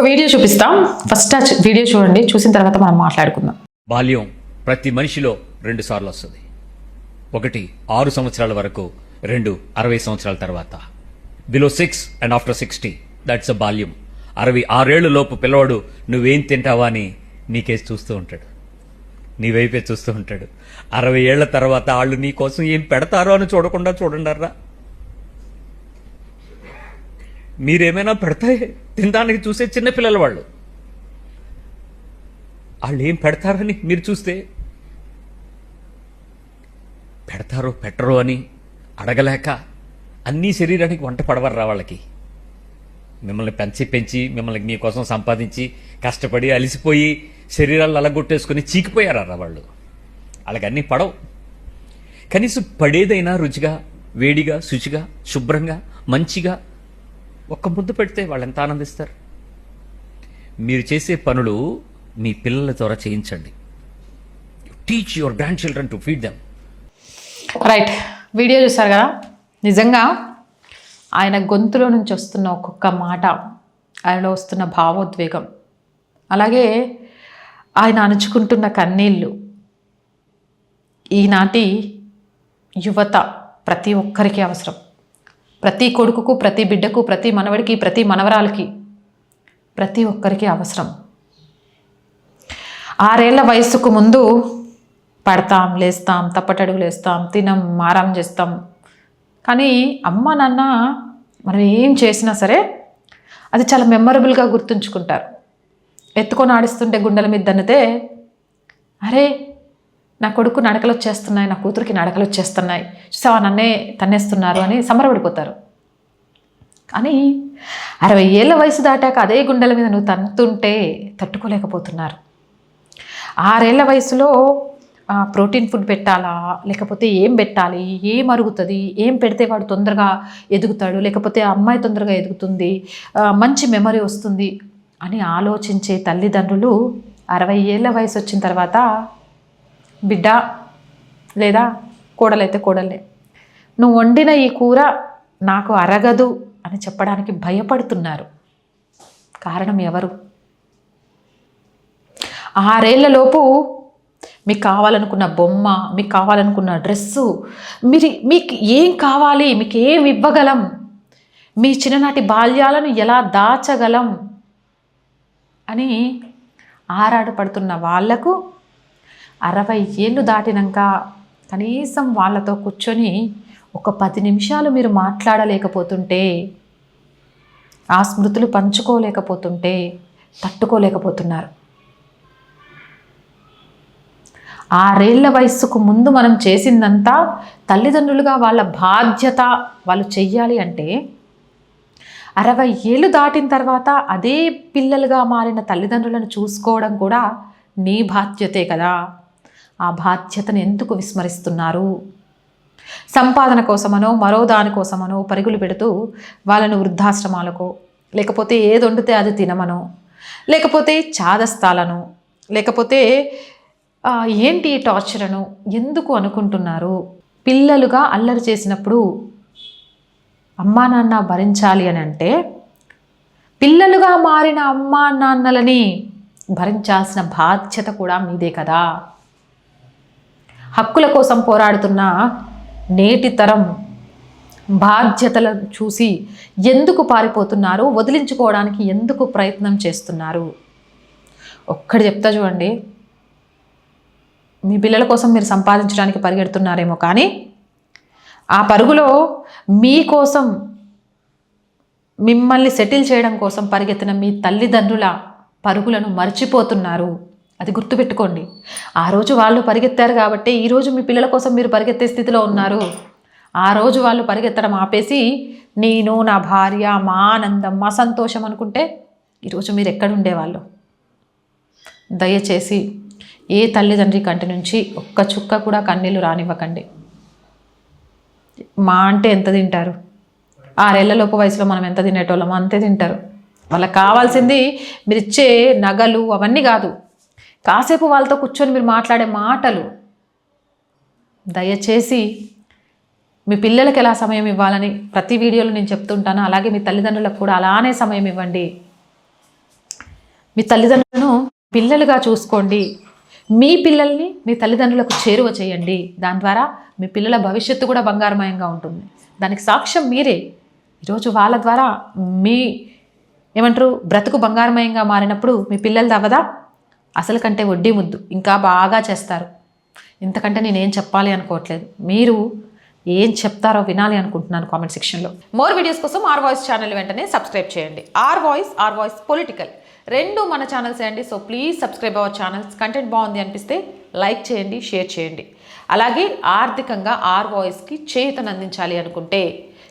ఒక వీడియో చూపిస్తాం. ఫస్ట్ ఆ వీడియో చూడండి. చూసిన తర్వాత మనం మాట్లాడుకుందాం. బాల్యం ప్రతి మనిషిలో రెండు సార్లు వస్తుంది. ఒకటి ఆరు సంవత్సరాల వరకు రెండు అరవై సంవత్సరాల తర్వాత. Below six and after sixty that's a బాల్యం. అరవై ఆరేళ్ళ లోపు పిల్లవాడు నువ్వేం తింటావా అని నీకేసి చూస్తూ ఉంటాడు. నీ వైపే చూస్తూ ఉంటాడు. అరవై ఏళ్ళ తర్వాత వాళ్ళు నీ కోసం ఏం పెడతారో అని చూడకుండా చూడండర్రా మీరేమైనా పెడతాయి? తినడానికి చూసే చిన్నపిల్లల వాళ్ళు. వాళ్ళు ఏం పెడతారని మీరు చూస్తే? పెడతారో పెట్టరో అని అడగలేక అన్నీ శరీరానికి వంట పడవర్రా వాళ్ళకి. మిమ్మల్ని పెంచి పెంచి మిమ్మల్ని మీకోసం సంపాదించి కష్టపడి అలిసిపోయి శరీరాలు అలగొట్టేసుకుని చీకిపోయారా వాళ్ళు. వాళ్ళకి అన్నీ పడవు. కనీసం పడేదైనా రుచిగా వేడిగా శుచిగా శుభ్రంగా మంచిగా ఒక్క ముద్దు పెడితే వాళ్ళు ఎంత ఆనందిస్తారు? మీరు చేసే పనులు మీ పిల్లల ద్వారా చేయించండి. Teach your grandchildren to feed them right video చూసారు కదా? నిజంగా ఆయన గొంతులో నుంచి వస్తున్న ఒక్కొక్క మాట ఆయనలో వస్తున్న భావోద్వేగం అలాగే ఆయన అణుచుకుంటున్న కన్నీళ్ళు ఈనాటి యువత ప్రతి ఒక్కరికి అవసరం. ప్రతి కొడుకుకు ప్రతి బిడ్డకు ప్రతి మనవడికి ప్రతి మనవరాలకి ప్రతి ఒక్కరికి అవసరం. ఆరేళ్ళ వయసుకు ముందు పడతాం లేస్తాం తప్పటడుగులు వేస్తాం తినం మారం చేస్తాం. కానీ అమ్మ నాన్న మనం ఏం చేసినా సరే అది చాలా మెమరబుల్గా గుర్తుంచుకుంటారు. ఎత్తుకొని ఆడిస్తుంటే గుండెల మీద దన్నితే అరే నా కొడుకు నడకలు వచ్చేస్తున్నాయి నా కూతురికి నడకలు వచ్చేస్తున్నాయి చూసావా నన్నే తన్నేస్తున్నారు అని సంబరపడిపోతారు. కానీ అరవై ఏళ్ళ వయసు దాటాక అదే గుండెల మీద నువ్వు తన్నుతుంటే తట్టుకోలేకపోతున్నారు. ఆరేళ్ళ వయసులో ప్రోటీన్ ఫుడ్ పెట్టాలా? లేకపోతే ఏం పెట్టాలి? ఏం అరుగుతుంది? ఏం పెడితే వాడు తొందరగా ఎదుగుతాడు? లేకపోతే అమ్మాయి తొందరగా ఎదుగుతుంది? మంచి మెమరీ వస్తుంది అని ఆలోచించే తల్లిదండ్రులు అరవై ఏళ్ళ వయసు వచ్చిన తర్వాత బిడ్డ లేదా కోడలైతే కోడలే. నువ్వు వండిన ఈ కూర నాకు అరగదు అని చెప్పడానికి భయపడుతున్నారు. కారణం ఎవరు? ఆరేళ్ళలోపు మీకు కావాలనుకున్న బొమ్మ మీకు కావాలనుకున్న డ్రెస్సు మీరు మీకు ఏం కావాలి మీకు ఏం ఇవ్వగలం మీ చిన్ననాటి బాల్యాలను ఎలా దాచగలం అని ఆరాటపడుతున్న వాళ్ళకు అరవై ఏళ్ళు దాటినాక కనీసం వాళ్ళతో కూర్చొని ఒక పది నిమిషాలు మీరు మాట్లాడలేకపోతుంటే ఆ స్మృతులు పంచుకోలేకపోతుంటే తట్టుకోలేకపోతున్నారు. ఆరేళ్ళ వయస్సుకు ముందు మనం చేసిందంతా తల్లిదండ్రులుగా వాళ్ళ బాధ్యత వాళ్ళు చెయ్యాలి అంటే అరవై ఏళ్ళు దాటిన తర్వాత అదే పిల్లలుగా మారిన తల్లిదండ్రులను చూసుకోవడం కూడా నీ బాధ్యతే కదా. ఆ బాధ్యతను ఎందుకు విస్మరిస్తున్నారు? సంపాదన కోసమనో మరో దానికోసమనో పరుగులు పెడుతూ వాళ్ళను వృద్ధాశ్రమాలకు లేకపోతే ఏది వండితే అది తినమనో లేకపోతే చాదస్తాలను లేకపోతే ఏంటి టార్చర్ను టార్చర్ అను ఎందుకు అనుకుంటున్నారు? పిల్లలుగా అల్లరి చేసినప్పుడు అమ్మా నాన్న భరించాలి అని అంటే పిల్లలుగా మారిన అమ్మా నాన్నలని భరించాల్సిన బాధ్యత కూడా మీదే కదా? హక్కుల కోసం పోరాడుతున్న నేటి తరం బాధ్యతలను చూసి ఎందుకు పారిపోతున్నారు వదిలించుకోవడానికి ఎందుకు ప్రయత్నం చేస్తున్నారు? ఒక్కటి చెప్తా చూడండి. మీ పిల్లల కోసం మీరు సంపాదించడానికి పరిగెడుతున్నారేమో కానీ ఆ పరుగులో మీకోసం మిమ్మల్ని సెటిల్ చేయడం కోసం పరిగెత్తిన మీ తల్లిదండ్రుల పరుగులను మర్చిపోతున్నారు. అది గుర్తుపెట్టుకోండి. ఆ రోజు వాళ్ళు పరిగెత్తారు కాబట్టి ఈరోజు మీ పిల్లల కోసం మీరు పరిగెత్తే స్థితిలో ఉన్నారు. ఆ రోజు వాళ్ళు పరిగెత్తడం ఆపేసి నేను నా భార్య మా ఆనందం మా సంతోషం అనుకుంటే ఈరోజు మీరు ఎక్కడ ఉండేవాళ్ళు? దయచేసి ఏ తల్లిదండ్రి కంటి నుంచి ఒక్క చుక్క కూడా కన్నీళ్ళు రానివ్వకండి. మా అంటే ఎంత తింటారు? ఆరేళ్ళలోపు వయసులో మనం ఎంత తినేటోళ్ళమో అంతే తింటారు. వాళ్ళకి కావాల్సింది మీరు ఇచ్చే నగలు అవన్నీ కాదు. కాసేపు వాళ్ళతో కూర్చొని మీరు మాట్లాడే మాటలు దయచేసి మీ పిల్లలకి ఎలా సమయం ఇవ్వాలని ప్రతి వీడియోలో నేను చెప్తుంటాను. అలాగే మీ తల్లిదండ్రులకు కూడా అలానే సమయం ఇవ్వండి. మీ తల్లిదండ్రులను పిల్లలుగా చూసుకోండి. మీ పిల్లల్ని మీ తల్లిదండ్రులకు చేరువ చేయండి. దాని ద్వారా మీ పిల్లల భవిష్యత్తు కూడా బంగారమయంగా ఉంటుంది. దానికి సాక్ష్యం మీరే. ఈరోజు వాళ్ళ ద్వారా మీ ఏమంటారు బ్రతుకు బంగారమయంగా మారినప్పుడు మీ పిల్లలది అవ్వదా? అసలు కంటే వడ్డీ ముద్దు. ఇంకా బాగా చేస్తారు. ఇంతకంటే నేనేం చెప్పాలి అనుకోవట్లేదు. మీరు ఏం చెప్తారో వినాలి అనుకుంటున్నాను కామెంట్ సెక్షన్లో. మోర్ వీడియోస్ కోసం ఆర్ వాయిస్ ఛానల్ వెంటనే సబ్స్క్రైబ్ చేయండి. R voice R voice political. రెండు మన ఛానల్స్ అండి. So please subscribe our channels. Content బాగుంది అనిపిస్తే లైక్ చేయండి షేర్ చేయండి. అలాగే ఆర్థికంగా ఆర్ వాయిస్కి చేతనందించాలి అనుకుంటే